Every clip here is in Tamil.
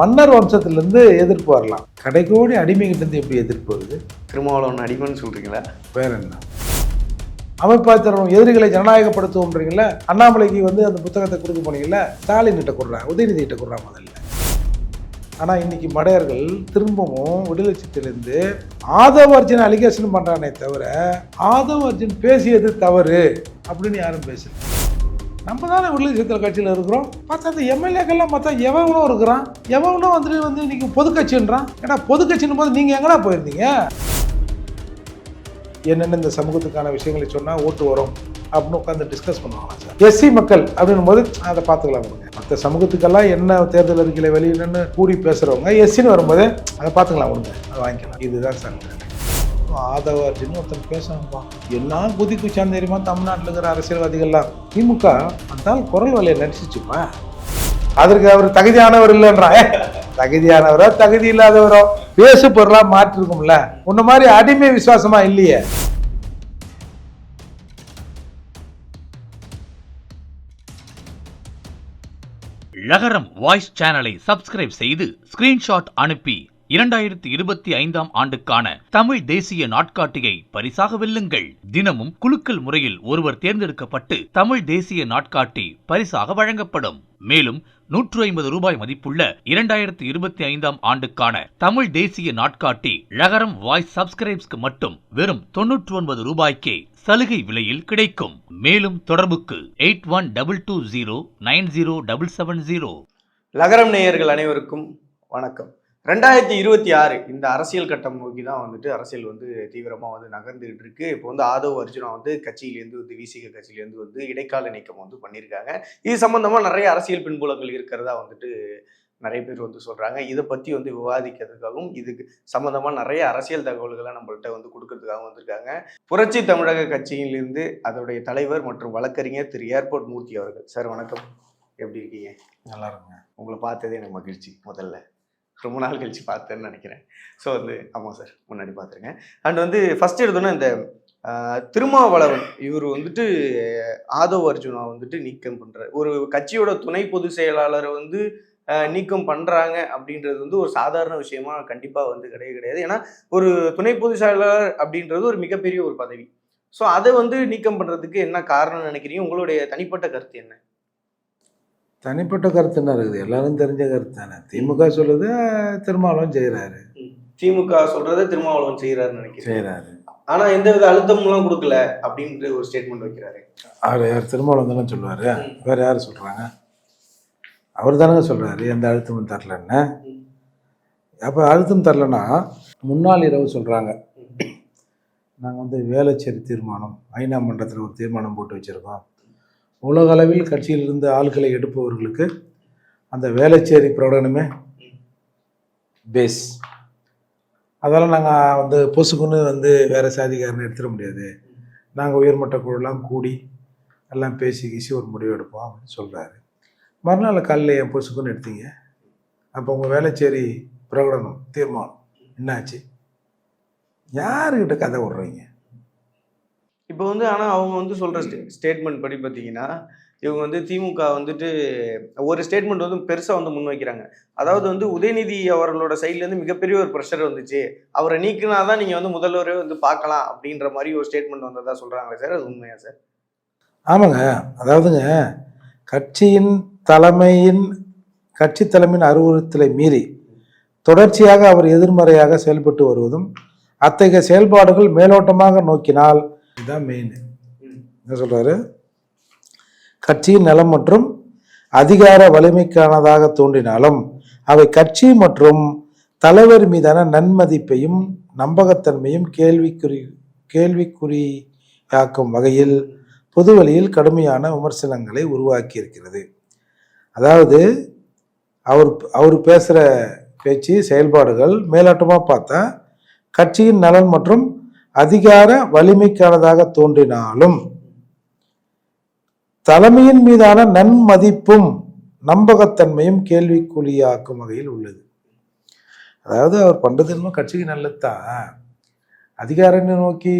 மன்னர் வம்சத்திலேருந்து எதிர்ப்பு வரலாம். கடைக்கோடி அடிமைகிட்ட இருந்து எப்படி எதிர்ப்பு வருது? திருமாவளவன் அடிமைன்னு சொல்றீங்களா? வேற என்ன? அமைப்பாத்திரம் எதிரிகளை ஜனநாயகப்படுத்துவோம்ன்றீங்களா அண்ணாமலைக்கு வந்து அந்த புத்தகத்தை கொடுக்க போனீங்கல்ல? ஸ்டாலின் கிட்ட கொடுறான் உதயநிதி கிட்ட கொடுறான் முதல்ல. ஆனால் இன்னைக்கு மடையர்கள் திரும்பவும் விடுதலை சித்திலிருந்து ஆதவ அர்ஜுன் அலிகேஷன் பண்ணுறானே தவிர ஆதவ அர்ஜுன் பேசியது தவறு அப்படின்னு யாரும் பேசல. நம்ம தானே விடுதலை சிறுத்தைகள் கட்சியில் இருக்கிறோம். பார்த்தா அந்த எம்எல்ஏக்கள்லாம் பார்த்தா எவனோ இருக்கிறான். எவனோ வந்துட்டு வந்து இன்றைக்கி பொதுக்கட்சின்றான். ஏன்னா பொதுக்கட்சின்னும் போது நீங்கள் எங்கடா போயிருந்தீங்க? என்னென்ன இந்த சமூகத்துக்கான விஷயங்களை சொன்னால் ஓட்டு வரும் அப்படின்னு உட்காந்து டிஸ்கஸ் பண்ணுவாங்க சார்? எஸ்சி மக்கள் அப்படின்னும் போது அதை பார்த்துக்கலாம் கொடுங்க மற்ற சமூகத்துக்கெல்லாம் என்ன தேர்தல் அறிக்கையில் வெளியிடணும்னு கூடி பேசுகிறவங்க எஸ்சின்னு வரும்போது அதை பார்த்துக்கலாம் கொடுங்க அதை வாங்கிக்கலாம். இதுதான் சார். ஆதவ அர்ஜுன் ஒருத்தன் பேசுவான்ப்பா என்ன குதி குச்சான் தெரியுமா? தமிழ்நாட்டில் இருக்கிற அரசியல்வாதிகள்லாம். திமுக அந்தால் குரல் வலையை நடிச்சிச்சுப்பா அதற்கு அவர் தகுதியானவர் இல்லைன்றா தகுதியானவரோ தகுதி இல்லாதவரோ பேசு பொருளாக மாற்றிருக்கும்ல உன்ன மாதிரி அடிமை விசுவாசமா இல்லையே. லகரம் வாய்ஸ் சேனலை சப்ஸ்கிரைப் செய்து ஸ்கிரீன்ஷாட் அனுப்பி இரண்டாயிரத்தி இருபத்தி ஐந்தாம் ஆண்டுக்கான தமிழ் தேசிய நாட்காட்டியை பரிசாக வெல்லுங்கள். தினமும் குலுக்கல் முறையில் ஒருவர் தேர்ந்தெடுக்கப்பட்டு தமிழ் தேசிய நாட்காட்டி பரிசாக வழங்கப்படும். மேலும் நூற்று ஐம்பது ரூபாய் மதிப்புள்ள இரண்டாயிரத்தி இருபத்தி ஐந்தாம் ஆண்டுக்கான தமிழ் தேசிய நாட்காட்டி லகரம் வாய்ஸ் சப்ஸ்கிரைப்ஸ்க்கு மட்டும் வெறும் தொன்னூற்று ஒன்பது ரூபாய்க்கே சலுகை விலையில் கிடைக்கும். மேலும் தொடர்புக்கு eight one double two zero nine zero double seven zero. லகரம் நேயர்கள் அனைவருக்கும் வணக்கம். ரெண்டாயிரத்தி இருபத்தி ஆறு இந்த அரசியல் கட்டம் நோக்கி தான் வந்துட்டு அரசியல் வந்து தீவிரமாக வந்து நகர்ந்துகிட்டு இருக்கு. இப்போ வந்து ஆதவ் அர்ஜுனா வந்து கட்சியிலேருந்து வந்து விசிக கட்சியிலேருந்து வந்து இடைக்கால நீக்கம் வந்து பண்ணியிருக்காங்க. இது சம்பந்தமாக நிறைய அரசியல் பின்புலங்கள் இருக்கிறதா வந்துட்டு நிறைய பேர் வந்து சொல்றாங்க. இதை பத்தி வந்து விவாதிக்கிறதுக்காகவும் இதுக்கு சம்பந்தமா நிறைய அரசியல் தகவல்களை நம்மள்ட்ட வந்து கொடுக்கறதுக்காகவும் வந்திருக்காங்க. புரட்சி தமிழக கட்சியிலிருந்து அதோடைய தலைவர் மற்றும் வழக்கறிஞர் திரு. ஏர்போர்ட் மூர்த்தி அவர்கள். சார் வணக்கம். எப்படி இருக்கீங்க? நல்லா இருக்குங்க. உங்களை பார்த்ததே எனக்கு மகிழ்ச்சி முதல்ல. ரொம்ப நாள் கழிச்சு பார்த்தேன்னு நினைக்கிறேன். ஸோ வந்து ஆமாம் சார் முன்னாடி பார்த்துருக்கேன் அண்ட் வந்து ஃபர்ஸ்ட் எடுத்தோன்னா இந்த திருமாவளவன் இவர் வந்துட்டு ஆதவ் அர்ஜுனா வந்துட்டு நீக்கம் பண்றாரு. ஒரு கட்சியோட துணை பொதுச் செயலாளரை வந்து நீக்கம் பண்றாங்க அப்படின்றது வந்து ஒரு சாதாரண விஷயமா கண்டிப்பா வந்து கிடையவே கிடையாது. ஏன்னா ஒரு துணை பொதுச் செயலாளர் அப்படின்றது ஒரு மிகப்பெரிய ஒரு பதவி. ஸோ அதை வந்து நீக்கம் பண்றதுக்கு என்ன காரணம்னு நினைக்கிறீங்க? உங்களுடைய தனிப்பட்ட கருத்து என்ன? தனிப்பட்ட கருத்து என்ன இருக்குது? எல்லாரும் தெரிஞ்ச கருத்து தானே. திமுக சொல்லுது திருமாவளவன் செய்கிறாரு திமுக சொல்றதை திருமாவளவன் செய்யறாருன்னு நினைக்கிறேன். செய்கிறாரு ஆனா எந்த வித அழுத்தம்லாம் கொடுக்கல அப்படின்ற ஒரு ஸ்டேட்மெண்ட் வைக்கிறாரு. அவர் யார்? திருமாவளவன் தானே சொல்லுவார். வேற யார் சொல்கிறாங்க அவர் தானங்க சொல்கிறாரு எந்த அழுத்தமும் தரலன்னு. அப்போ அழுத்தம் தரலன்னா முன்னாள் இரவு சொல்கிறாங்க நாங்கள் வந்து வேலைச்சேரி தீர்மானம் ஐநா மன்றத்தில் ஒரு தீர்மானம் போட்டு வச்சுருக்கோம். உலக அளவில் கட்சியிலிருந்து ஆள்களை எடுப்பவர்களுக்கு அந்த வேலைச்சேரி பிரகடனமே பேஸ் அதெல்லாம் நாங்கள் வந்து பொசுக்குன்னு வந்து வேறு சாதிக்காரனை எடுத்துட முடியாது. நாங்கள் உயர்மட்ட குழுலாம் கூடி எல்லாம் பேசி கீசி ஒரு முடிவு எடுப்போம் அப்படின்னு சொல்கிறாரு மறுநாள் காலையில் என் பொசுக்குன்னு எடுத்தீங்க. அப்போ உங்கள் வேலைச்சேரி பிரகடனம் தீர்மானம் என்னாச்சு? யாருக்கிட்ட கதை விட்றீங்க? இப்போ வந்து ஆனால் அவங்க வந்து சொல்கிற ஸ்டே ஸ்டேட்மெண்ட் படி பார்த்தீங்கன்னா இவங்க வந்து திமுக வந்துட்டு ஒரு ஸ்டேட்மெண்ட் வந்து பெருசாக வந்து முன்வைக்கிறாங்க அதாவது வந்து உதயநிதி அவர்களோட சைட்லேருந்து மிகப்பெரிய ஒரு ப்ரெஷர் வந்துச்சு. அவரை நீக்கினா தான் நீங்கள் வந்து முதல்வரே வந்து பார்க்கலாம் அப்படின்ற மாதிரி ஒரு ஸ்டேட்மெண்ட் வந்ததாக சொல்கிறாங்களே சார்? அது உண்மையா சார்? ஆமாங்க. அதாவதுங்க கட்சியின் தலைமையின் கட்சி தலைமையின் அறிவுறுத்தலை மீறி தொடர்ச்சியாக அவர் எதிர்மறையாக செயல்பட்டு வருவதும் அத்தகைய செயல்பாடுகள் மேலோட்டமாக நோக்கினால் இதுதான் மெயின் என்ன சொல்றாரு? கட்சியின் நலம் மற்றும் அதிகார வலிமைக்கானதாக தோன்றினாலும் அவை கட்சி மற்றும் தலைவர் மீதான நன்மதிப்பையும் நம்பகத்தன்மையும் கேள்விக்குறி கேள்விக்குறியாக்கும் வகையில் பொதுவெளியில் கடுமையான விமர்சனங்களை உருவாக்கி இருக்கிறது அதாவது அவர் அவர் பேசுகிற பேச்சு செயல்பாடுகள் மேலோட்டமாக பார்த்தா கட்சியின் நலன் மற்றும் அதிகார வலிமைக்கானதாக தோன்றினாலும் தலைமையின் மீதான நன்மதிப்பும் நம்பகத்தன்மையும் கேள்விக்குறியாக்கும் வகையில் உள்ளது. அதாவது அவர் பண்றது என்னமோ கட்சிக்கு நல்லதுதான். அதிகாரத்தை நோக்கி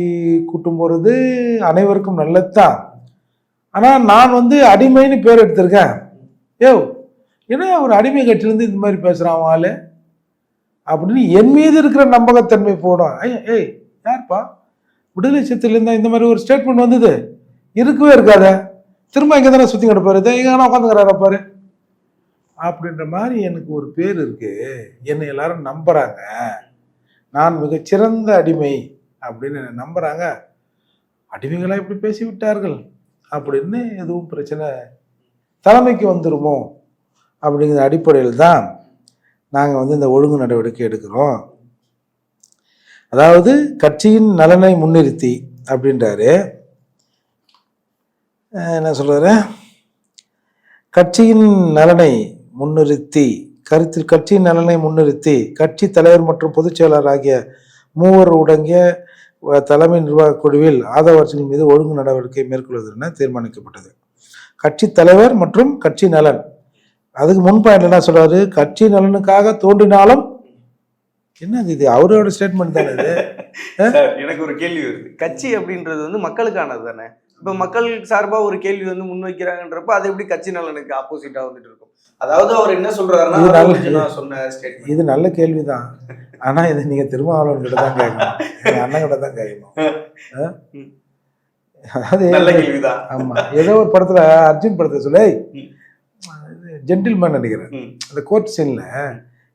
கூட்டும் போறது அனைவருக்கும் நல்லதுதான். ஆனால் நான் வந்து அடிமைன்னு பேர் எடுத்திருக்கேன். ஏ ஏன்னா ஒரு அடிமை கட்சியிலேருந்து இந்த மாதிரி பேசுகிறான் ஆளு? அப்படின்னு என் மீது இருக்கிற நம்பகத்தன்மை போடும். ஏய் யார்ப்பா? விடுதலை சித்திலேருந்து இந்த மாதிரி ஒரு ஸ்டேட்மெண்ட் வந்தது. இருக்கவே இருக்காத. திரும்ப இங்கே தானே சுற்றி கிடப்பாரு இதை இங்கே உட்காந்துக்கிறாரா பாரு. அப்படின்ற மாதிரி எனக்கு ஒரு பேர் இருக்கு. என்னை எல்லாரும் நம்புறாங்க. நான் மிகச்சிறந்த அடிமை அப்படின்னு என்னை நம்புறாங்க. அடிமைகளாக இப்படி பேசி விட்டார்கள் அப்படின்னு எதுவும் பிரச்சனை தலைமைக்கு வந்துருமோ அப்படிங்கிற அடிப்படையில் தான் நாங்கள் வந்து இந்த ஒழுங்கு நடவடிக்கை எடுக்கிறோம். அதாவது கட்சியின் நலனை முன்னிறுத்தி அப்படின்றாரு. என்ன சொல்கிறாரு கட்சியின் நலனை முன்னிறுத்தி கருத்தில் கட்சியின் நலனை முன்னிறுத்தி கட்சி தலைவர் மற்றும் பொதுச் செயலாளர் ஆகிய மூவர் அடங்கிய தலைமை நிர்வாக குழுவில் ஆதவர்ச்சிகள் மீது ஒழுங்கு நடவடிக்கை மேற்கொள்வது என தீர்மானிக்கப்பட்டது. கட்சி தலைவர் மற்றும் கட்சி நலன். அதுக்கு முன் என்ன சொல்றாரு? கட்சி நலனுக்காக தோன்றினாலும் என்னது இது? அவரோட ஸ்டேட்மெண்ட் தானே இது? எனக்கு ஒரு கேள்வி வருது. கட்சி அப்படின்றது வந்து மக்களுக்கானது தானே? இப்ப மக்கள் சார்பா ஒரு கேள்வி வந்து முன்வைக்கிறாங்கன்றப்ப அது எப்படி கட்சி நலனுக்கு ஆப்போசிட்டா வந்துட்டு இருக்கும்? அதாவது அவர் என்ன சொல்றாருன்னா சொன்ன ஸ்டேட்மெண்ட் இது நல்ல கேள்விதான். ஆனா இது நீங்க திருமாவளவன் கிட்ட தான் கேட்கணும். எங்க அண்ணன் கிட்ட தான் கேட்கணும். அதாவது நல்ல கேள்விதான். ஆமா. ஏதோ ஒரு படத்துல அர்ஜுன் படத்தை சொல்ல. ஜென்டில்மேன் நினைக்கிறேன். அந்த கோர்ட் சீன்ல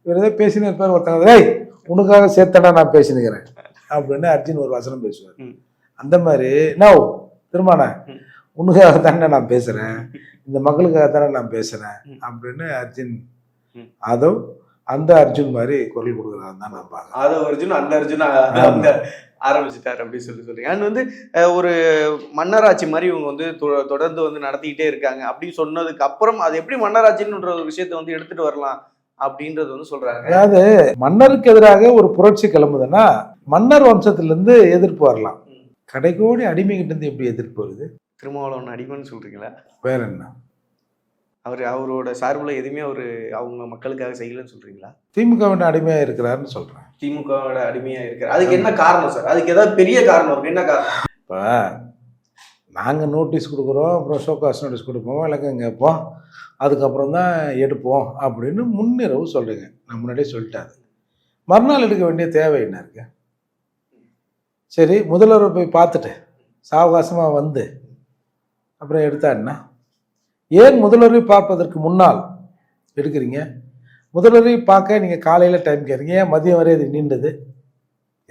இவர் ஏதோ பேசினு இருப்பார் ஒருத்தங்க ஏய் உனக்காக சேர்த்தடா நான் பேசினுக்கிறேன். அப்படின்னு அர்ஜுன் ஒரு வசனம் பேசுவார். அந்த மாதிரி நோ திருமான ம். உனக்காக தானே நான் பேசுறேன். இந்த மக்களுக்காக தானே நான் பேசுறேன். ம். அப்படின்னு அர்ஜுன். அதோ அந்த அர்ஜுன் மாதிரி குரல் கொடுக்குறான்னு தான் நான் பார்க்கறேன். அது அர்ஜுன் அந்த அர்ஜுன் அந்த ஆரம்பிச்சிட்டாரு அப்படின்னு சொல்லி சொல்றீங்க. அண்ட் வந்து ஒரு மன்னராட்சி மாதிரி இவங்க வந்து தொ- தொடர்ந்து வந்து நடத்திக்கிட்டே இருக்காங்க. அப்படி சொன்னதுக்கு அப்புறம் அது எப்படி மன்னராட்சின்ற ஒரு விஷயத்தை வந்து எடுத்துட்டு வரலாம்? அப்படின்றது வந்து சொல்றாங்க. அதாவது மன்னருக்கு எதிராக ஒரு புரட்சி கிளம்புதுன்னா மன்னர் வம்சத்திலிருந்து எதிர்ப்பு வரலாம். கடைக்கோடி அடிமைகிட்ட இருந்து எப்படி எதிர்ப்பு வருது? திருமாவளவன் அடிமைன்னு சொல்றீங்களா? வேற என்ன? அவர் அவரோட சார்புல எதுவுமே அவர் அவங்க மக்களுக்காக செய்யலன்னு சொல்றீங்களா? திமுகவின் அடிமையா இருக்கிறாருன்னு சொல்றேன். திமுகவோட அடிமையா இருக்காரு அதுக்கு என்ன காரணம் சார்? அதுக்கு ஏதாவது பெரிய காரணம் இருக்கு என்ன காரணம்? இப்போ நாங்கள் நோட்டீஸ் கொடுக்குறோம் அப்புறம் ஷோகாஸ் நோட்டீஸ் கொடுப்போம் விளக்கம் கேட்போம் அதுக்கப்புறம் தான் எடுப்போம் அப்படின்னு முன்னிரவு சொல்கிறீங்க நான் முன்னாடியே சொல்லிட்டேன் மறுநாள் எடுக்க வேண்டிய தேவை என்ன இருக்கு? சரி முதல்வரை போய் பார்த்துட்டு சாவகாசமாக வந்து அப்புறம் எடுத்தா என்ன? ஏன் முதல்வரை பார்ப்பதற்கு முன்னால் எடுக்கிறீங்க? முதல்வரை பார்க்க நீங்கள் காலையில் டைம் கேட்குறீங்க ஏன் மதியம் வரை இது நீண்டது?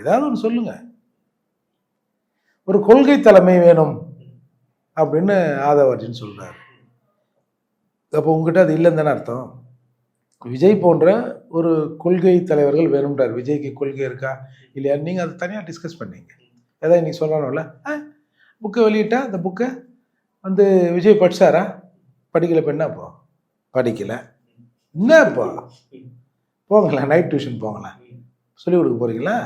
ஏதாவது ஒன்று சொல்லுங்கள் ஒரு கொள்கை தலைமை வேணும். அப்படின்னு ஆதவார்ஜின்னு சொல்கிறார் அப்போ உங்ககிட்ட அது இல்லைன்னு தானே அர்த்தம்? விஜய் போன்ற ஒரு கொள்கை தலைவர்கள் வேணும்ன்றார். விஜய்க்கு கொள்கை இருக்கா? இல்லையா? நீங்கள் அதை தனியாக டிஸ்கஸ் பண்ணீங்க. ஏதாவது இன்றைக்கி சொல்லணும்ல. புக்கை வெளியிட்டா அந்த புக்கை வந்து விஜய் படிச்சாரா? படிக்கல இப்போ என்ன இப்போ? படிக்கல. என்ன இப்போ? போங்களேன் நைட் டியூஷன் போங்களேன் சொல்லிக் கொடுக்க போகிறீங்களா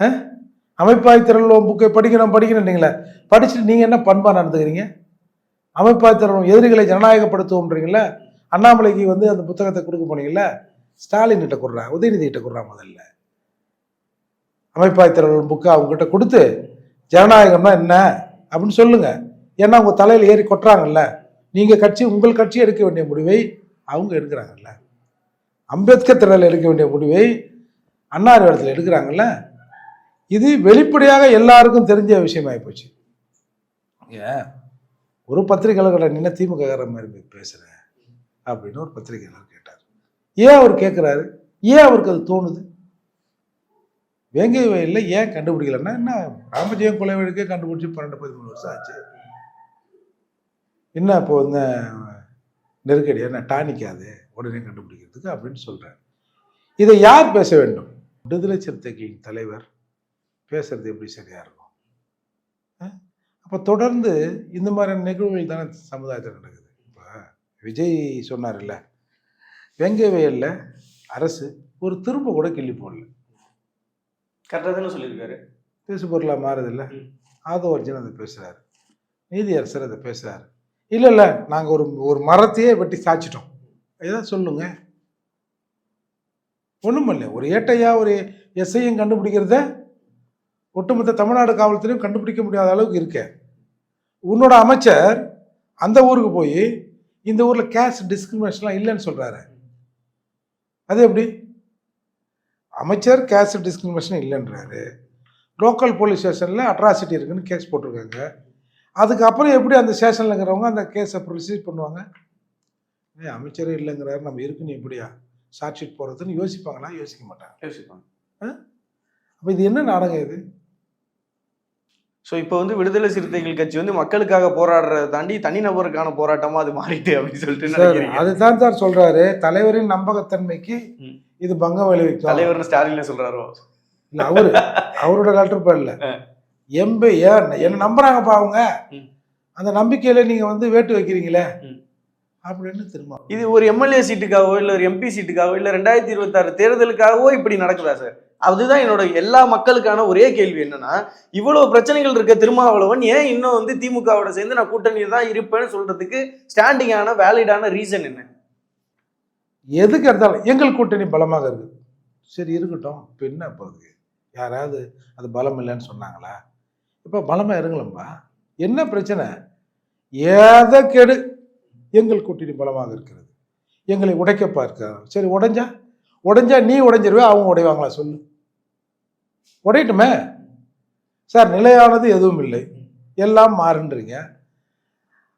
ஆ? அமைப்பாய் திரளும் புக்கை படிக்கணும் படிக்கணுன்றீங்களே படிச்சுட்டு நீங்கள் என்ன பண்பா நடந்துக்கிறீங்க? அமைப்பாய் திரளும் எதிரிகளை ஜனநாயகப்படுத்துவோம்ன்றீங்களே. அண்ணாமலைக்கு வந்து அந்த புத்தகத்தை கொடுக்க போனீங்கல்ல? ஸ்டாலின் கிட்ட கொடுறா உதயநிதி கிட்ட கொடுறா முதல்ல. அமைப்பாய் திரளும் புக்கை அவங்ககிட்ட கொடுத்து ஜனநாயகம்னா என்ன அப்படின்னு சொல்லுங்க. ஏன்னா உங்கள் தலையில் ஏறி கொட்டுறாங்கல்ல. நீங்கள் கட்சி உங்கள் கட்சி எடுக்க வேண்டிய முடிவை அவங்க எடுக்கிறாங்கல்ல. அம்பேத்கர் திரளில் எடுக்க வேண்டிய முடிவை அன்னார் இடத்துல எடுக்கிறாங்கல்ல. இது வெளிப்படையாக எல்லாருக்கும் தெரிஞ்ச விஷயமாயி போச்சு ஏன்? ஒரு பத்திரிகையாளர்களை நின்று திமுக மாதிரி போய் பேசுற அப்படின்னு ஒரு பத்திரிகையாளர் கேட்டார். ஏன் அவர் கேட்குறாரு ஏன் அவருக்கு அது தோணுது? வேங்கை வயலில் ஏன் கண்டுபிடிக்கலன்னா என்ன ராமஜெயம் கொலை வழக்கே கண்டுபிடிச்சி பன்னெண்டு பதிமூணு வருஷம் ஆச்சு. என்ன இப்போ இந்த நெருக்கடி என்ன டானிக்காது உடனே கண்டுபிடிக்கிறதுக்கு அப்படின்னு சொல்றாரு. இதை யார் பேச வேண்டும்? விடுதலை சிறுத்தைகளின் தலைவர் பேசுறது எப்படி சரியா இருக்கும்? அப்ப தொடர்ந்து இந்த மாதிரியான நிகழ்வுகள் தானே சமுதாயத்தில் நடக்குது. இப்போ விஜய் சொன்னார்ல வெங்கை வயல்ல அரசு ஒரு திரும்ப கூட கிள்ளி போடல. கரெக்டாக தானே சொல்லியிருக்காரு. பேசு பொருளாக மாறுதில்ல. ம். ஆதவ அர்ஜுன் அதை பேசுறாரு. நீதியரசர் அதை பேசுறாரு. இல்லை இல்லை நாங்கள் ஒரு ஒரு மரத்தையே வெட்டி சாய்ச்சிட்டோம். ஏதாவது சொல்லுங்க. ஒன்றும் இல்லை ஒரு ஏட்டையா ஒரு எஸ்ஐயும் கண்டுபிடிக்கிறத ஒட்டுமொத்த தமிழ்நாடு காவல்துறையும் கண்டுபிடிக்க முடியாத அளவுக்கு இருக்க. உன்னோட அமைச்சர் அந்த ஊருக்கு போய் இந்த ஊரில் கேஸ்ட் டிஸ்கிரிமினேஷன்லாம் இல்லைன்னு சொல்கிறாரு அது எப்படி? அமைச்சர் கேஸ்ட் டிஸ்கிரிமினேஷன் இல்லைன்றாரு. லோக்கல் போலீஸ் ஸ்டேஷனில் அட்ராசிட்டி இருக்குன்னு கேஸ் போட்டிருக்காங்க. அதுக்கப்புறம் எப்படி அந்த ஸ்டேஷனில் இருக்கிறவங்க அந்த கேஸை ப்ரொசீட் பண்ணுவாங்க? ஏய், அமைச்சரே இல்லைங்கிறாரு. நம்ம இருக்குன்னு எப்படியா ஷார்ட் ஷீட் போடுறதுன்னு யோசிப்பாங்களா? யோசிக்க மாட்டாங்க யோசிப்பாங்க. அப்போ இது என்ன நாடகம் இது? ஸோ இப்போ வந்து விடுதலை சிறுத்தைகள் கட்சி வந்து மக்களுக்காக போராடுறதை தாண்டி தனிநபருக்கான போராட்டமா அது மாறிட்டு அப்படின்னு சொல்லிட்டு அதுதான் சார் சொல்றாரு. தலைவரின் நம்பகத்தன்மைக்கு. இது பங்கம் விளைவிக்கும் தலைவர்னு ஸ்டாலின் சொல்றாரோ? இல்ல அவரு அவரோட லெட்டர் பேர்ல எம்பி ஏன் என்ன நம்புறாங்கப்பா அவங்க. அந்த நம்பிக்கையில நீங்க வந்து வேட்டு வைக்கிறீங்களே. அப்படின்னு திரும்ப இது ஒரு எம்எல்ஏ சீட்டுக்காகவோ இல்ல ஒரு எம்பி சீட்டுக்காகவோ இல்ல ரெண்டாயிரத்தி இருபத்தாறு தேர்தலுக்காகவோ இப்படி நடக்குதா சார்? அதுதான் என்னோட எல்லா மக்களுக்கான ஒரே கேள்வி என்னன்னா இவ்வளவு பிரச்சனைகள் இருக்க திருமாவளவன் ஏன் இன்னும் வந்து திமுகவோட சேர்ந்து நான் கூட்டணியில் தான் இருப்பேன்னு சொல்றதுக்கு ஸ்டாண்டிங்கான வேலிடான ரீசன் என்ன? எதுக்கு எடுத்தாலும் எங்கள் கூட்டணி பலமாக இருக்குது. சரி இருக்கட்டும். இப்போ என்ன இப்போ யாராவது அது பலம் இல்லைன்னு சொன்னாங்களா? இப்போ பலமாக இருங்களம்பா என்ன பிரச்சனை? ஏதை கெடு? எங்கள் கூட்டணி பலமாக இருக்கிறது. எங்களை உடைக்க பார்க்கிறார் சரி உடைஞ்சா? உடைஞ்சா நீ உடைஞ்சிருவே அவங்க உடைவாங்களா சொல்லு. உடையட்டுமே? சார் நிலையானது எதுவும் இல்லை. எல்லாம் மாறுன்றீங்க.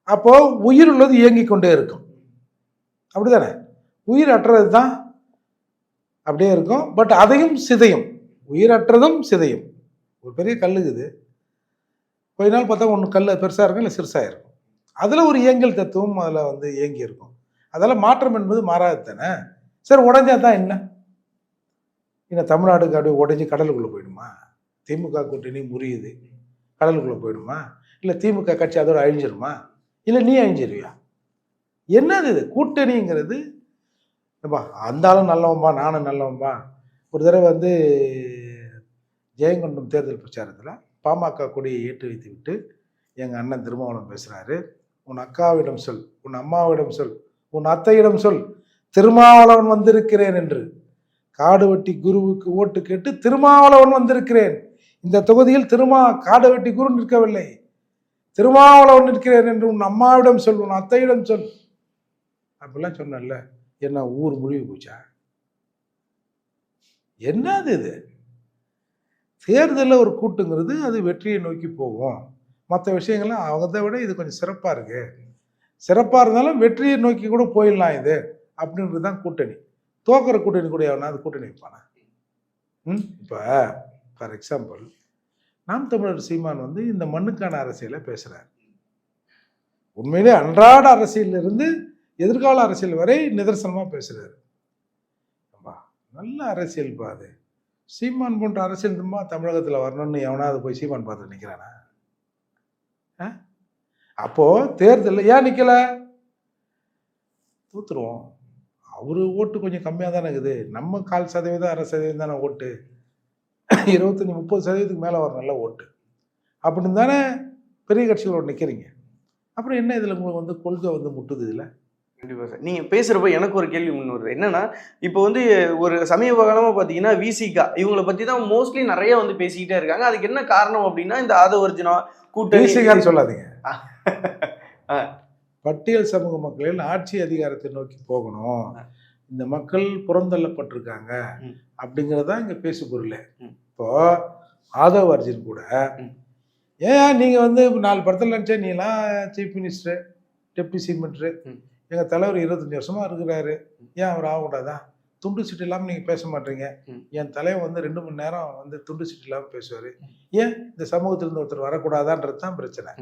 அப்போ உயிர் உள்ளது இயங்கிக் கொண்டே இருக்கும். அப்படிதானே? உயிர் அற்றது தான் அப்படியே இருக்கும். பட் அதையும் சிதையும். உயிரற்றதும் சிதையும். ஒரு பெரிய கல்லுக்குது கொஞ்ச நாள் பார்த்தா ஒன்று கல் பெருசாக இருக்கும் இல்லை சிறுசாக இருக்கும். அதில் ஒரு இயங்கல் தத்துவம் அதில் வந்து இயங்கி இருக்கும் அதெல்லாம் மாற்றம் என்பது மாறாது தானே? சரி உடஞ்சா தான் என்ன? இன்னும் தமிழ்நாடுக்கு அப்படியே உடைஞ்சு கடலுக்குள்ளே போயிடுமா? திமுக கூட்டணி முறியுது கடலுக்குள்ளே போயிடுமா? இல்லை திமுக கட்சி அதோட அழிஞ்சிருமா? இல்லை நீ அழிஞ்சிருவியா? என்னது இது? கூட்டணிங்கிறது ஏப்பா நல்லவன்பா நானும் நல்லவன்பா? ஒரு தடவை வந்து ஜெயங்கொண்டம் தேர்தல் பிரச்சாரத்தில் பாமக கொடியை ஏற்றி வைத்து விட்டு எங்கள் அண்ணன் திருமாவளவன் பேசுகிறாரு உன் அக்காவிடம் சொல் உன் அம்மாவிடம் சொல் உன் அத்தையிடம் சொல் திருமாவளவன் வந்திருக்கிறேன் என்று. காடுவெட்டி குருவுக்கு ஓட்டு கேட்டு திருமாவளவன் வந்திருக்கிறேன். இந்த தொகுதியில் திருமா காடுவெட்டி குரு நிற்கவில்லை. திருமாவளவன் நிற்கிறேன் என்று உன் அம்மாவிடம் சொல் உன் அத்தையிடம் சொல். அப்படிலாம் சொன்னேன்ல என்ன ஊர் முழுகி போச்சா? என்னது இது? தேர்தலில் ஒரு கூட்டுங்கிறது அது வெற்றியை நோக்கி போகும். மற்ற விஷயங்கள்லாம் அவங்கதை விட இது கொஞ்சம் சிறப்பாக இருக்குது சிறப்பாக இருந்தாலும் வெற்றியை நோக்கி கூட போயிடலாம் இது. அப்படின்றது தான் கூட்டணி. தோக்கிற கூட்டணி கூட எவனாவது கூட்டணி வைப்பானா? ம் இப்போ ஃபார் எக்ஸாம்பிள் நாம் தமிழர் சீமான் வந்து இந்த மண்ணுக்கான அரசியலை பேசுகிறார் உண்மையிலே அன்றாட அரசியலிருந்து எதிர்கால அரசியல் வரை நிதர்சனமாக பேசுகிறார் நல்ல அரசியல் பாது சீமான் போன்ற அரசியல் சும்மா தமிழகத்தில் வரணும்னு எவனாவது போய் சீமான் பார்த்து நிற்கிறானா ஆ? தேர்தலில் ஏன் நிற்கலை தூத்துருவோம். அவரு ஓட்டு கொஞ்சம் கம்மியாக தானே இருக்குது. நம்ம கால் சதவீதம் அரை சதவீதம் தானே ஓட்டு. இருபத்தஞ்சி முப்பது சதவீதத்துக்கு மேலே வர நல்ல ஓட்டு. அப்படின்னு தானே பெரிய கட்சிகளோட நிற்கிறீங்க அப்புறம் என்ன இதில் உங்களுக்கு வந்து கொள்கை வந்து முட்டுது இதில்? கண்டிப்பா சார். நீங்க பேசுறப்ப எனக்கு ஒரு கேள்வி முன் வருது. என்னன்னா இப்போ வந்து ஒரு சமீப காலமா பாத்தீங்கன்னா விசிகா இவங்கள பத்தி தான் மோஸ்ட்லி நிறைய வந்து பேசிக்கிட்டே இருக்காங்க. அதுக்கு என்ன காரணம் அப்படின்னா இந்த ஆதவர்ஜுனா கூட்டணி பிசிகான்னு சொல்லாதீங்க. பட்டியல் சமூக மக்களில் ஆட்சி அதிகாரத்தை நோக்கி போகணும். இந்த மக்கள் புறந்தள்ளப்பட்டிருக்காங்க ம். அப்படிங்கிறது தான் இங்கே பேசு பொருள். இப்போ ஆதவ் அர்ஜுன் கூட. ஏன் நீங்கள் வந்து நாலு படத்தில் நினச்சா நீலாம் chief minister deputy chief minister. எங்கள் தலைவர் இருபத்தஞ்சி வருஷமா இருக்கிறாரு. ஏன் அவர் ஆகக்கூடாதா? துண்டு சீட்டு இல்லாமல் நீங்கள் பேச மாட்டீங்க. என் தலைவர் வந்து ரெண்டு மணி நேரம் வந்து துண்டு சீட்டு இல்லாமல் பேசுவார். ஏன் இந்த சமூகத்திலிருந்து ஒருத்தர் வரக்கூடாதான்றது தான் பிரச்சனை.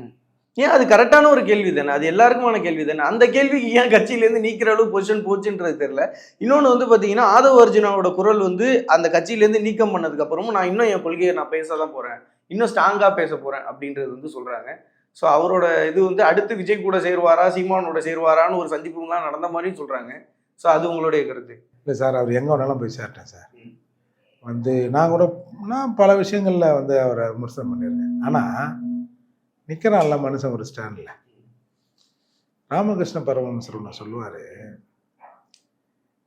ஏன் அது கரெக்டான ஒரு கேள்வி தானே? அது எல்லாருக்குமான கேள்வி தானே? அந்த கேள்விக்கு ஏன் கட்சியிலேருந்து நீக்கிற அளவு பொசிஷன் போச்சுன்றது தெரியல. இன்னொன்று வந்து பார்த்தீங்கன்னா ஆதவ அர்ஜுனாவோட குரல் வந்து அந்த கட்சியிலேருந்து நீக்கம் பண்ணதுக்கு அப்புறமும் நான் இன்னும் என் கொள்கையை நான் பேச தான் போகிறேன் இன்னும் ஸ்ட்ராங்காக பேச போகிறேன் அப்படின்றது வந்து சொல்கிறாங்க ஸோ அவரோட இது வந்து அடுத்து விஜய் கூட சேருவாரா சீமானோட சேருவாரான்னு ஒரு சந்திப்புலாம் நடந்த மாதிரியும் சொல்கிறாங்க ஸோ அது உங்களுடைய கருத்து. இல்லை சார் அவர் எங்கே வேணாலும் போய் சேர்ட்டேன் சார். வந்து நான் கூட நான் பல விஷயங்களில் வந்து அவரை விமர்சனம் பண்ணியிருக்கேன். ஆனால் நிற்கிறான்ல மனுஷன் ஒரு ஸ்டாண்டில் ராமகிருஷ்ண பரமஹம்சர் ஒன்று சொல்லுவார்.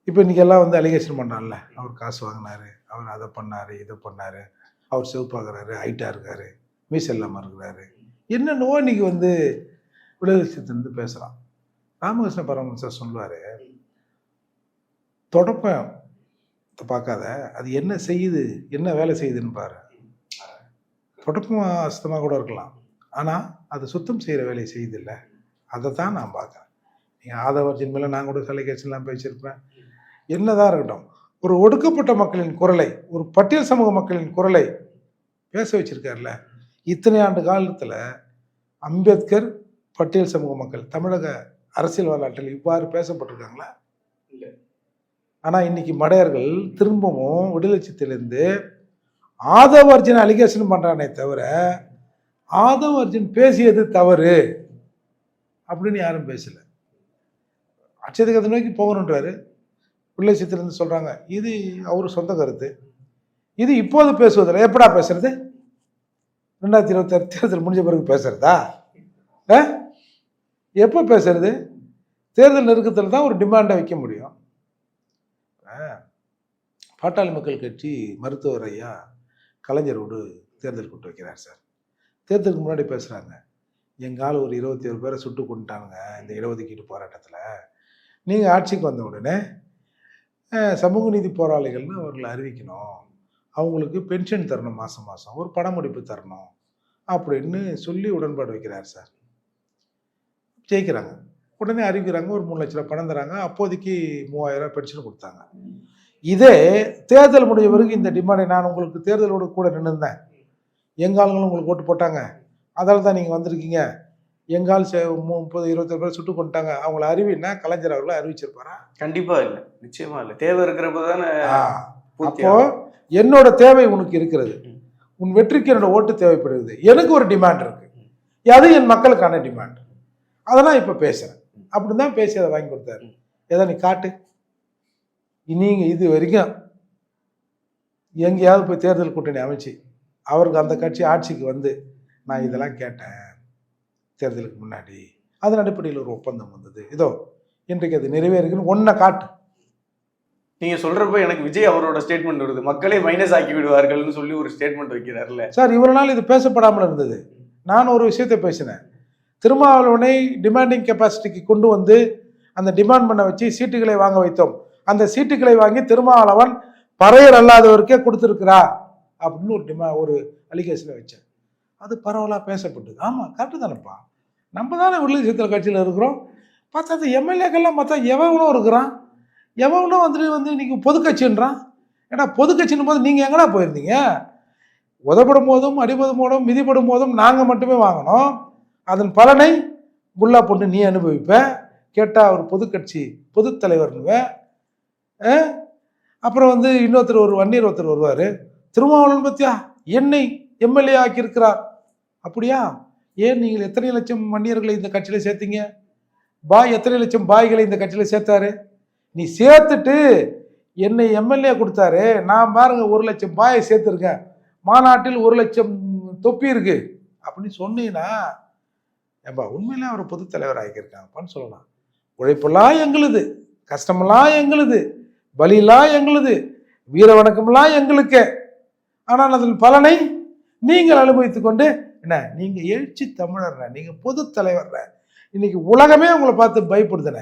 இப்போ இன்றைக்கி எல்லாம் வந்து அலிகேஷன் பண்ணுறான்ல அவர் காசு வாங்கினாரு அவர் அதை பண்ணார் இதை பண்ணார் அவர் சிவப்பாகிறாரு ஹைட்டாக இருக்காரு மீஸ் இல்லாமல் இருக்கிறாரு. என்னென்னவோ இன்னைக்கு வந்து விடுதலை பேசுகிறான் ராமகிருஷ்ண பரமஹம்சர் சொல்லுவார் தொடப்பம் பார்க்காத. அது என்ன செய்யுது? என்ன வேலை செய்யுதுன்னு பாரு. தொடப்பம் அஸ்தமாக கூட இருக்கலாம். ஆனால் அது சுத்தம் செய்கிற வேலையை செய்யுது இல்லை அதை தான் நான் பார்க்குறேன். நீங்கள் ஆதவர்ஜின் மேலே நான் கூட சலைகேஷன்லாம் பேசியிருப்பேன். என்னதான் இருக்கட்டும் ஒரு ஒடுக்கப்பட்ட மக்களின் குரலை ஒரு பட்டியல் சமூக மக்களின் குரலை பேச வச்சிருக்காருல்ல. இத்தனை ஆண்டு காலத்தில் அம்பேத்கர் பட்டியல் சமூக மக்கள் தமிழக அரசியல் வரலாற்றில் இவ்வாறு பேசப்பட்டிருக்காங்களா? இல்லை. ஆனால் இன்னைக்கு மடையர்கள் திரும்பவும் விடுதலை சித்திலிருந்து ஆதவ அர்ஜுன் அலிகேஷன் பண்ணுறானே தவிர ஆதவ அர்ஜுன் பேசியது தவறு அப்படின்னு யாரும் பேசலை. அச்சதுக்கத்தை நோக்கி போகணுன்றாரு பிள்ளை சித்திரந்து சொல்கிறாங்க இது அவர் சொந்த கருத்து. இது இப்போது பேசுவதில்லை. எப்படா பேசுறது? ரெண்டாயிரத்தி இருபத்தாறு தேர்தல் முடிஞ்ச பிறகு பேசுறதா? ஆ? எப்போ பேசுறது? தேர்தல் நெருக்கத்தில் தான் ஒரு டிமாண்டை வைக்க முடியும். ஆ, பாட்டாளி மக்கள் கட்சி மருத்துவர் ஐயா கலைஞரோடு தேர்தல் கூட்டு வைக்கிறார் சார். தேர்தலுக்கு முன்னாடி பேசுகிறாங்க எங்கால் ஒரு இருபத்தி ஏழு பேரை சுட்டு கொண்டுட்டாங்க இந்த இடஒதுக்கீடு போராட்டத்தில். நீங்கள் ஆட்சிக்கு வந்த உடனே சமூக நீதி போராளிகள்னு அவர்களை அறிவிக்கணும். அவங்களுக்கு பென்ஷன் தரணும் மாதம் மாதம் ஒரு பணமுடிப்பு தரணும் அப்படின்னு சொல்லி உடன்பாடு வைக்கிறார் சார். ஜெயிக்கிறாங்க. உடனே அறிவிக்கிறாங்க ஒரு மூணு லட்ச ரூபா பணம் தராங்க. அப்போதைக்கு மூவாயிரம் பென்ஷன் கொடுத்தாங்க. இதே தேர்தல் முடிஞ்ச பிறகு இந்த டிமாண்டை நான் உங்களுக்கு தேர்தலோடு கூட நின்றுருந்தேன் எங்க ஆளுங்களும் உங்களுக்கு ஓட்டு போட்டாங்க. அதால தான் நீங்கள் வந்திருக்கீங்க. எங்கால் முப்பது இருபத்தொரு பேர் சுட்டு கொண்டுட்டாங்க. அவங்கள அறிவின்னா கலைஞர் அவர்களை அறிவிச்சிருப்பாரா? கண்டிப்பா இல்லை. நிச்சயமா இல்லை. தேவை இருக்கிறப்ப தானே அப்போ. என்னோட தேவை உனக்கு இருக்கிறது. உன் வெற்றிக்கு என்னோட ஓட்டு தேவைப்படுகிறது. எனக்கு ஒரு டிமாண்ட் இருக்கு. அது என் மக்களுக்கான டிமாண்ட் அதெல்லாம் இப்ப பேசுறேன். அப்படின்னு தான் பேசி அதை வாங்கி கொடுத்தாரு. ஏதோ நீ காட்டு. நீங்க இது வரைக்கும் எங்கேயாவது போய் தேர்தல் கூட்டணி அமைச்சு அவருக்கு அந்த கட்சி ஆட்சிக்கு வந்து நான் இதெல்லாம் கேட்டேன். தேர்தலுக்கு முன்னாடி. அதன் அடிப்படையில் ஒரு ஒப்பந்தம் வந்தது. இதோ இன்றைக்கு அது நிறைவேறுக்குன்னு ஒன்றை காட்டு. நீங்க சொல்றப்ப எனக்கு விஜய் அவரோட ஸ்டேட்மெண்ட் வருது. மக்களே மைனஸ் ஆக்கி விடுவார்கள்னு சொல்லி ஒரு ஸ்டேட்மெண்ட் வைக்கிறாருல்ல சார் இவ்வளவு நாள் இது பேசப்படாமல் இருந்தது. நான் ஒரு விஷயத்தை பேசினேன். திருமாவளவனை டிமாண்டிங் கெப்பாசிட்டிக்கு கொண்டு வந்து அந்த டிமாண்ட் பண்ண வச்சு சீட்டுகளை வாங்க வைத்தோம். அந்த சீட்டுகளை வாங்கி திருமாவளவன் பறையர் அல்லாதவருக்கே கொடுத்துருக்கிறார். அப்படின்னு ஒரு டிமா ஒரு அலிகேஷனை வச்சேன் அது பரவலாக பேசப்பட்டது. ஆமாம் கரெக்டு தானேப்பா. நம்ம தானே விடுதலை சிறுத்தைகள் கட்சியில் இருக்கிறோம். பார்த்தா அந்த எம்எல்ஏக்கெல்லாம் பார்த்தா எவனும் இருக்கிறான். எவனும் வந்துட்டு வந்து இன்றைக்கி பொதுக்கட்சின்றான். ஏன்னா பொதுக்கட்சின் போது நீங்கள் எங்கடா போயிருந்தீங்க? உதப்படும் போதும் அடிபடும் போதும் மிதிப்படும் போதும் நாங்கள் மட்டுமே வாங்கினோம் அதன் பலனை புல்லா பொண்ணு நீ அனுபவிப்ப. கேட்டால் அவர் பொதுக்கட்சி பொதுத்தலைவர்னுவேன் அப்புறம் வந்து இன்னொருத்தர் ஒரு வண்டியர் ஒருத்தர் வருவார். திருமாவளவன் பத்தியா? என்னை எம்எல்ஏ ஆக்கியிருக்கிறார். அப்படியா? ஏன் நீங்கள் எத்தனை லட்சம் மன்னியர்களை இந்த கட்சியில் சேர்த்தீங்க? பாய் எத்தனை லட்சம் பாய்களை இந்த கட்சியில் சேர்த்தாரு? நீ சேர்த்துட்டு என்னை எம்எல்ஏ கொடுத்தாரு. நான் பாருங்க ஒரு லட்சம் பாயை சேர்த்துருக்கேன். மாநாட்டில் ஒரு லட்சம் தொப்பி இருக்கு. அப்படின்னு சொன்னீங்கன்னா ஏன்பா உண்மையிலே அவர் பொது தலைவர் ஆகியிருக்காங்கப்பான்னு சொல்லலாம். உழைப்பெல்லாம் எங்களுது. கஷ்டமெல்லாம் எங்களுது. பலியெல்லாம் எங்களுது. வீர வணக்கம்லாம் எங்களுக்கே. ஆனால் அதன் பலனை நீங்கள் அனுபவித்து கொண்டு என்ன நீங்கள் எழுச்சி தமிழர்ற நீங்கள் பொதுத் தலைவர்ற இன்னைக்கு உலகமே உங்களை பார்த்து பயப்படுதுன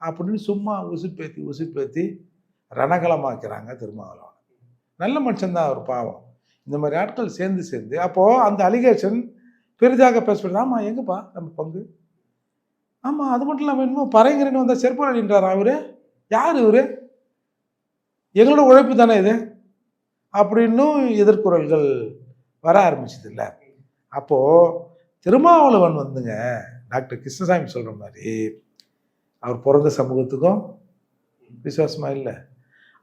அப்படின்னு சும்மா உசுப்பேத்தி உசுப்பேத்தி ரணகலமாக்குறாங்க திருமாவளவன். நல்ல மனுஷன்தான் அவர் பாவம். இந்த மாதிரி ஆட்கள் சேர்ந்து சேர்ந்து அப்போது அந்த அலிகேஷன் பெரிதாக பேசப்படுது ஆமாம் எங்கப்பா? நம்ம பங்கு? ஆமாம் அது மட்டும் இல்லாமல் இன்னும் பறைங்கிறன்னு வந்தால் செருப்பாளின்றார் அவரு? யார் இவர்? எங்களோட உழைப்பு தானே இது? அப்படின்னும் எதிர்குரல்கள் வர ஆரம்பிச்சது இல்லை அப்போ திருமாவளவன் வந்துங்க டாக்டர் கிருஷ்ணசாமி சொல்ற மாதிரி அவர் பிறந்த சமூகத்துக்கும் விசுவாசமா இல்லை.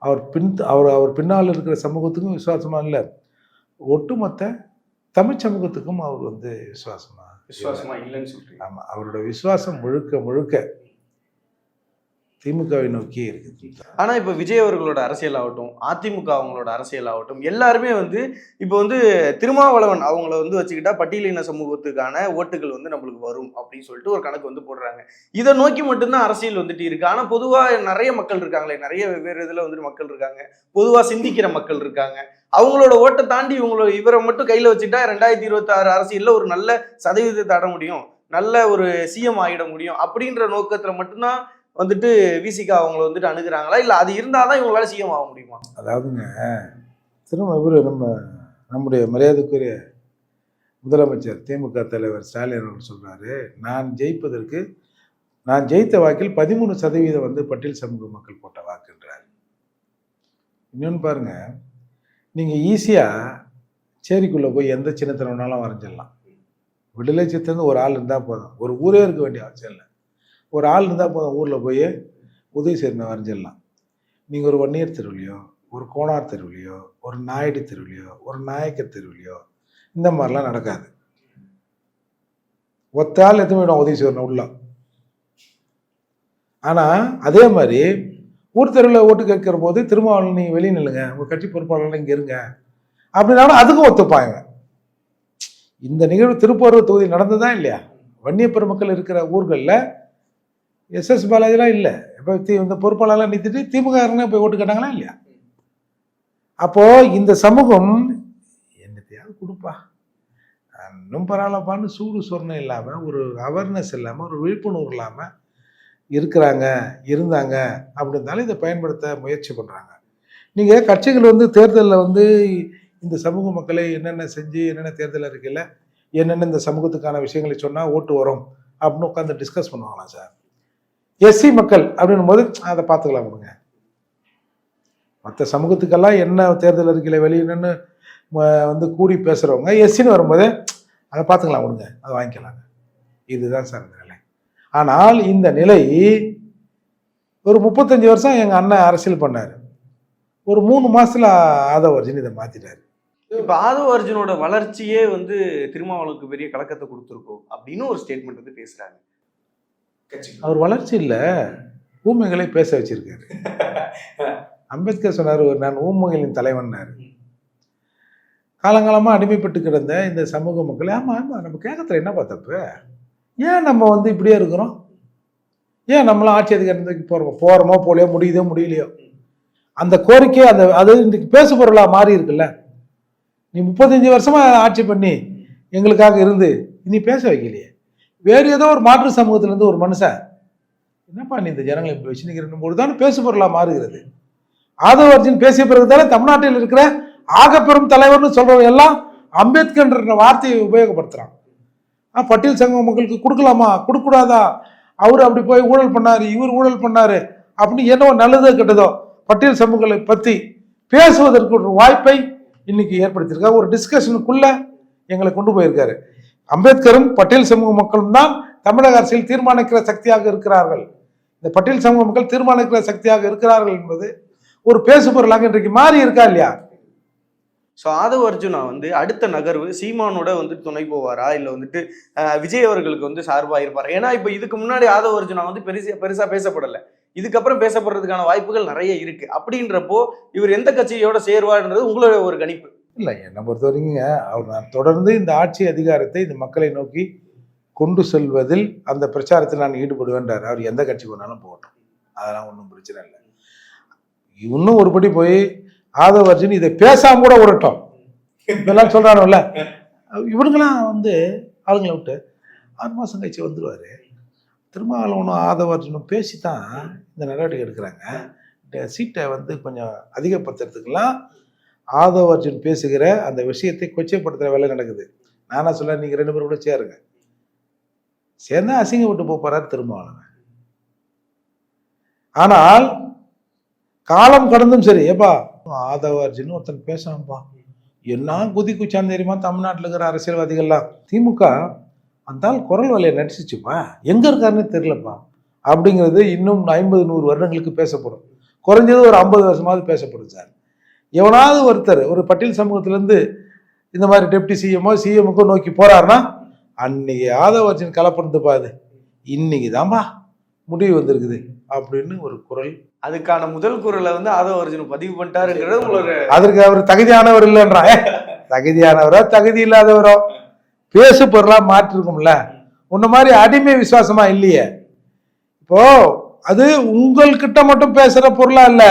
அவர் பின் அவர் அவர் பின்னால் இருக்கிற சமூகத்துக்கும் விசுவாசமா இல்லை. ஒட்டுமொத்த தமிழ் சமூகத்துக்கும் அவர் வந்து விசுவாசமா விசுவாசமா இல்லைன்னு சொல்றீங்க. ஆமா அவரோட விசுவாசம் முழுக்க முழுக்க திமுகவை நோக்கியே இருக்குது ஆனால் இப்போ விஜய் அவர்களோட அரசியல் ஆகட்டும் அதிமுக அவங்களோட அரசியல் ஆகட்டும் எல்லாருமே வந்து இப்போ வந்து திருமாவளவன் அவங்கள வந்து வச்சுக்கிட்டா பட்டியலின சமூகத்துக்கான ஓட்டுகள் வந்து நம்மளுக்கு வரும் அப்படின்னு சொல்லிட்டு ஒரு கணக்கு வந்து போடுறாங்க. இதை நோக்கி மட்டும்தான் அரசியல் வந்துட்டு இருக்கு. ஆனால் பொதுவாக நிறைய மக்கள் இருக்காங்களே நிறைய வெவ்வேறு இதில் வந்துட்டு மக்கள் இருக்காங்க. பொதுவாக சிந்திக்கிற மக்கள் இருக்காங்க. அவங்களோட ஓட்டை தாண்டி இவங்களோட இவரை மட்டும் கையில் வச்சுட்டா ரெண்டாயிரத்தி இருபத்தி ஆறு ஒரு நல்ல சதவீதத்தை அட முடியும் நல்ல ஒரு சிஎம் ஆகிட முடியும் அப்படின்ற நோக்கத்தில் மட்டும்தான் வந்துட்டு விசிகா அவங்கள வந்துட்டு அணுகிறாங்களா? இல்லை அது இருந்தாதான் இவங்களால சிஎம் ஆக முடியுமா? அதாவதுங்க திரும்ப இவர் நம்ம நம்முடைய மரியாதைக்குரிய முதலமைச்சர் திமுக தலைவர் ஸ்டாலின் அவர்கள் சொல்றாரு நான் ஜெயிப்பதற்கு நான் ஜெயித்த வாக்கில் பதிமூணு சதவீதம் வந்து பட்டியல் சமூக மக்கள் போட்ட வாக்குன்றார். இன்னொன்று பாருங்க நீங்கள் ஈஸியாக சேரிக்குள்ளே போய் எந்த சின்னத்தனம்னாலும் வேணாலும் வரைஞ்சிடலாம். விடுதலை சித்தந்து ஒரு ஆள் இருந்தால் போதும். ஒரு ஊரே இருக்க வேண்டிய அவசியம் இல்லை. ஒரு ஆள் இருந்தால் போதும் ஊரில் போய் உதவி செய்யணும் வரைஞ்சிடலாம் நீங்கள் ஒரு வன்னியர் தெருவுலையோ ஒரு கோணார் தெருவுலையோ ஒரு நாயுடு தெருவிலையோ ஒரு நாயக்கர் தெருவிலையோ இந்த மாதிரிலாம் நடக்காது. ஒத்த ஆள் எத்தனை விட உதவி செய்யணும் உள்ள? ஆனால் அதே மாதிரி ஊர் தெருவில் ஓட்டு கேட்கிற போது திருமாவளவன் நீங்கள் வெளியே நில்லுங்க. உங்கள் கட்சி பொறுப்பாளர்கள் இங்கே இருங்க. அப்படின்னாலும் அதுக்கும் ஒத்துப்பாங்க இந்த நிகழ்வு திருப்பூர் தொகுதி நடந்ததா இல்லையா? வன்னிய பெருமக்கள் இருக்கிற ஊர்களில் எஸ்எஸ் பாலாஜிலாம் இல்லை. இப்போ தி இந்த பொறுப்பாளர்லாம் நிறுத்திட்டு திமுக போய் ஓட்டு கேட்டாங்களா இல்லையா? அப்போ இந்த சமூகம் என்னத்தையாவது கொடுப்பா. இன்னும் பரவாயில்லப்பான்னு சூடு சொர்ணம் இல்லாமல் ஒரு அவேர்னஸ் இல்லாமல் ஒரு விழிப்புணர்வு இல்லாமல் இருக்கிறாங்க இருந்தாங்க அப்படின்னாலும் இதை பயன்படுத்த முயற்சி பண்ணுறாங்க நீங்கள் கட்சிகள் வந்து தேர்தலில் வந்து இந்த சமூக மக்களை என்னென்ன செஞ்சு என்னென்ன தேர்தல் இருக்கையில் என்னென்ன இந்த சமூகத்துக்கான விஷயங்களை சொன்னால் ஓட்டு வரும் அப்படின்னு உட்காந்து டிஸ்கஸ் பண்ணுவாங்களா சார்? எஸ்சி மக்கள் அப்படின்னும் போது அதை பார்த்துக்கலாம் கொடுங்க மற்ற சமூகத்துக்கெல்லாம் என்ன தேர்தல் அறிக்கையில் வெளியிடணும்னு வந்து கூடி பேசுகிறவங்க எஸ்சின்னு வரும்போது அதை பார்த்துக்கலாம் கொடுங்க அதை வாங்கிக்கலாங்க. இதுதான் சார் இந்த நிலை. ஆனால் இந்த நிலை ஒரு முப்பத்தஞ்சு வருஷம் எங்கள் அண்ணன் அரசியல் பண்ணார். ஒரு மூணு மாதத்தில் ஆதவ அர்ஜுன் இதை மாற்றிட்டார் இப்போ ஆதவ அர்ஜுனோட வளர்ச்சியே வந்து திருமாவளவுக்கு பெரிய கலக்கத்தை கொடுத்துருக்கோம் அப்படின்னு ஒரு ஸ்டேட்மெண்ட் வந்து பேசுகிறாங்க அவர் வளர்ச்சி இல்லை. ஊமைகளை பேச வச்சிருக்காரு. அம்பேத்கர் சொன்னார் ஒரு நான் ஊமைகளின் தலைவன்னாரு. காலங்காலமாக அடிமைப்பட்டு கிடந்த இந்த சமூக மக்கள் ஆமாம் ஆமாம் நம்ம கேட்கறதுல என்னப்பா தப்பு ஏன் நம்ம வந்து இப்படியே இருக்கிறோம்? ஏன் நம்மளாம் ஆட்சி அதிகாரத்துக்கு போகிறோம் போகிறோமோ போலையோ முடியுதோ முடியலையோ? அந்த கோரிக்கை அந்த அது இன்றைக்கு பேசு பொருளாக மாறி இருக்குல்ல? நீ முப்பத்தஞ்சு வருஷமா ஆட்சி பண்ணி எங்களுக்காக இருந்து நீ பேச வைக்கலையே. வேறு ஏதோ ஒரு மாற்று சமூகத்திலேருந்து ஒரு மனுஷன் என்னப்பா நீ இந்த ஜனங்களை இப்படி வச்சு போது தானே பேசுபொருளாக மாறுகிறது. ஆதவ அர்ஜுன் பேசிய பிறகு தானே தமிழ்நாட்டில் இருக்கிற ஆகப்பெரும் தலைவர்னு சொல்கிறவங்க எல்லாம் அம்பேத்கர்ன்ற வார்த்தையை உபயோகப்படுத்துகிறான் ஆ, பட்டியல் சங்க மக்களுக்கு கொடுக்கலாமா? கொடுக்கூடாதா அவர் அப்படி போய் ஊழல் பண்ணாரு இவர் ஊழல் பண்ணார் அப்படின்னு என்னவோ நல்லதோ கெட்டதோ பட்டியல் சமூகங்களை பற்றி பேசுவதற்கு ஒரு வாய்ப்பை இன்னைக்கு ஏற்படுத்தியிருக்காங்க ஒரு டிஸ்கஷனுக்குள்ளே எங்களை கொண்டு போயிருக்காரு. அம்பேத்கரும் பட்டியல் சமூக மக்களும் தான் தமிழக அரசியல் தீர்மானிக்கிற சக்தியாக இருக்கிறார்கள். இந்த பட்டியல் சமூக மக்கள் தீர்மானிக்கிற சக்தியாக இருக்கிறார்கள் என்பது ஒரு பேசு பொருளாக இன்றைக்கு மாறி இருக்கா இல்லையா? ஸோ ஆதவ அர்ஜுனா வந்து அடுத்த நகர்வு சீமானோட வந்து துணை போவாரா? இல்லை வந்துட்டு விஜய் அவர்களுக்கு வந்து சார்பாக இருப்பாரா? ஏன்னா இப்போ இதுக்கு முன்னாடி ஆதவ அர்ஜுனா வந்து பெருசா பெருசாக பேசப்படலை. இதுக்கப்புறம் பேசப்படுறதுக்கான வாய்ப்புகள் நிறைய இருக்கு. அப்படின்றப்போ இவர் எந்த கட்சியோட சேருவார்ன்றது உங்களோட ஒரு கணிப்பு. இல்லை என்னை பொறுத்த வரைக்குங்க அவர் நான் தொடர்ந்து இந்த ஆட்சி அதிகாரத்தை இந்த மக்களை நோக்கி கொண்டு செல்வதில் அந்த பிரச்சாரத்தில் நான் ஈடுபடுவேன்றார். அவர் எந்த கட்சி போனாலும் போகட்டும். அதெல்லாம் ஒன்றும் பிரச்சனை இல்லை. இன்னும் ஒருபடி போய் ஆதவ அர்ஜுன் இதை பேசாம கூட விடட்டும் இப்பெல்லாம் இல்லை இவனுங்களாம் வந்து ஆளுங்களை விட்டு ஆறு மாதம் கழிச்சு வந்துடுவார் திருமாவளவனும் ஆதவ அர்ஜுனும் பேசி தான் இந்த நடவடிக்கை எடுக்கிறாங்க. இந்த சீட்டை வந்து கொஞ்சம் அதிகப்படுத்துறதுக்கெல்லாம் ஆதவ அர்ஜுன் பேசுகிற அந்த விஷயத்தை கொச்சைப்படுத்துகிற வேலை நடக்குது. நானா சொல்ல நீங்கள் ரெண்டு பேரும் கூட சேருங்க. சேர்ந்தா அசிங்க போக போறாரு திருமாவளவன் ஆனால் காலம் கடந்தும் சரி ஏப்பா ஆதவ அர்ஜுன் ஒருத்தன் பேசாமப்பா என்ன குதி குச்சான் தெரியுமா தமிழ்நாட்டில் இருக்கிற அரசியல்வாதிகள்லாம்? திமுக அந்த குரல் வலையை நடிச்சிச்சுப்பா. எங்கே இருக்காருன்னு தெரிலப்பா அப்படிங்கிறது இன்னும் ஐம்பது நூறு வருடங்களுக்கு பேசப்படும். குறைஞ்சது ஒரு ஐம்பது வருஷமாவது பேசப்படும் சார். எவனாவது ஒருத்தர் ஒரு பட்டியல் சமூகத்திலேருந்து இந்த மாதிரி டெப்டி சிஎம்மோ சிஎம்முக்கோ நோக்கி போறாருன்னா அன்னைக்கு ஆதவ அர்ஜுன் கலப்பருந்து பாது இன்னைக்கு தான்பா முடிவு வந்திருக்குது அப்படின்னு ஒரு குரல். அதுக்கான முதல் குரலை வந்து ஆதவ அர்ஜுன் பதிவு பண்ணிட்டாருங்கிறது உங்களோட அதற்கு அவர் தகுதியானவர் இல்லைன்றா தகுதியானவரோ தகுதி இல்லாதவரோ பேசு பொருளா மாற்றிருக்கும்ல உன்ன மாதிரி அடிமை விசுவாசமா இல்லையே. இப்போ அது உங்கள்கிட்ட மட்டும் பேசுற பொருளா இல்ல.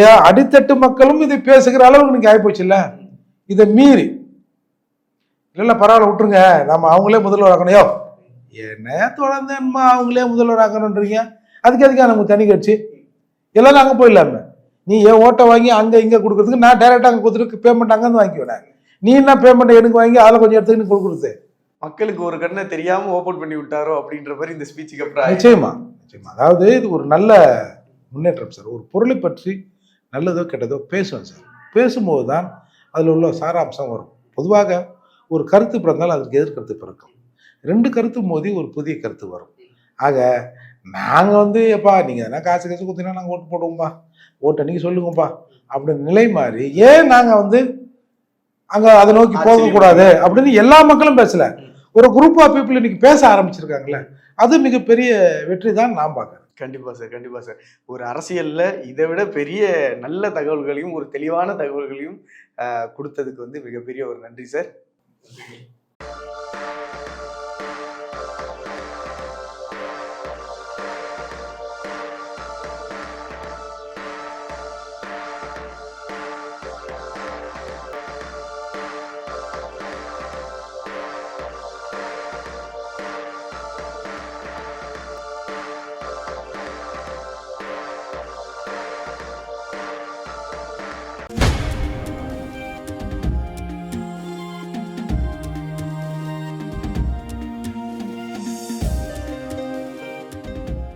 ஏன் அடித்தட்டு மக்களும் இதை பேசுகிற அளவுக்கு நீங்க ஆயிப்போச்சுல்ல? இதை மீறி. இல்லை பரவாயில்ல விட்டுருங்க. நம்ம அவங்களே முதல்வர் ஆக்கணும் யோ என்ன தொடர்ந்தேன்மா அவங்களே முதல்வர் ஆக்கணுன்றீங்க அதுக்கு எதுக்காக நமக்கு தனி கட்சி? எல்லாரும் அங்கே போயிடலாமே. நீ என் ஓட்டை வாங்கி அங்கே இங்கே கொடுக்குறதுக்கு நான் டைரெக்டாக அங்கே கொடுத்துட்டு பேமெண்ட் அங்கேருந்து வாங்கிக்குவேன் நீ என்ன பேமெண்ட் எனக்கு வாங்கி அதில் கொஞ்சம் எடுத்துக்கிட்டு கொடுக்குறது? மக்களுக்கு ஒரு கண்ணை தெரியாம ஓபன் பண்ணி விட்டாரோ அப்படின்ற மாதிரி இந்த ஸ்பீச்சுக்கு அப்புறம். நிச்சயமா. நிச்சயமா. அதாவது இது ஒரு நல்ல முன்னேற்றம் சார். ஒரு பொருளை பற்றி நல்லதோ கெட்டதோ பேசுவேன் சார். பேசும்போது தான் அதில் உள்ள சாராம்சம் வரும். பொதுவாக ஒரு கருத்து பிறந்தால் அதற்கு எதிர்கருத்து பிறக்கும். ரெண்டு கருத்து மோதி ஒரு புதிய கருத்து வரும். ஆக நாங்கள் வந்து எப்பா நீங்கள் எதனா காசு காசு கொடுத்தீங்கன்னா நாங்கள் ஓட்டு போடுவோம்ப்பா ஓட்டை நீங்கள் சொல்லுங்கப்பா. அப்படின்னு நிலை மாறி ஏன் நாங்கள் வந்து அங்கே அதை நோக்கி போகக்கூடாது? அப்படின்னு எல்லா மக்களும் பேசல. ஒரு குரூப் ஆஃப் பீப்புள் இன்னைக்கு பேச ஆரம்பிச்சிருக்காங்களே அது மிகப்பெரிய வெற்றி தான் நான் பார்க்குறேன். கண்டிப்பா சார் கண்டிப்பா சார். ஒரு அரசியல்ல இதை விட பெரிய நல்ல தகவல்களையும் ஒரு தெளிவான தகவல்களையும் கொடுத்ததுக்கு வந்து மிகப்பெரிய ஒரு நன்றி சார்.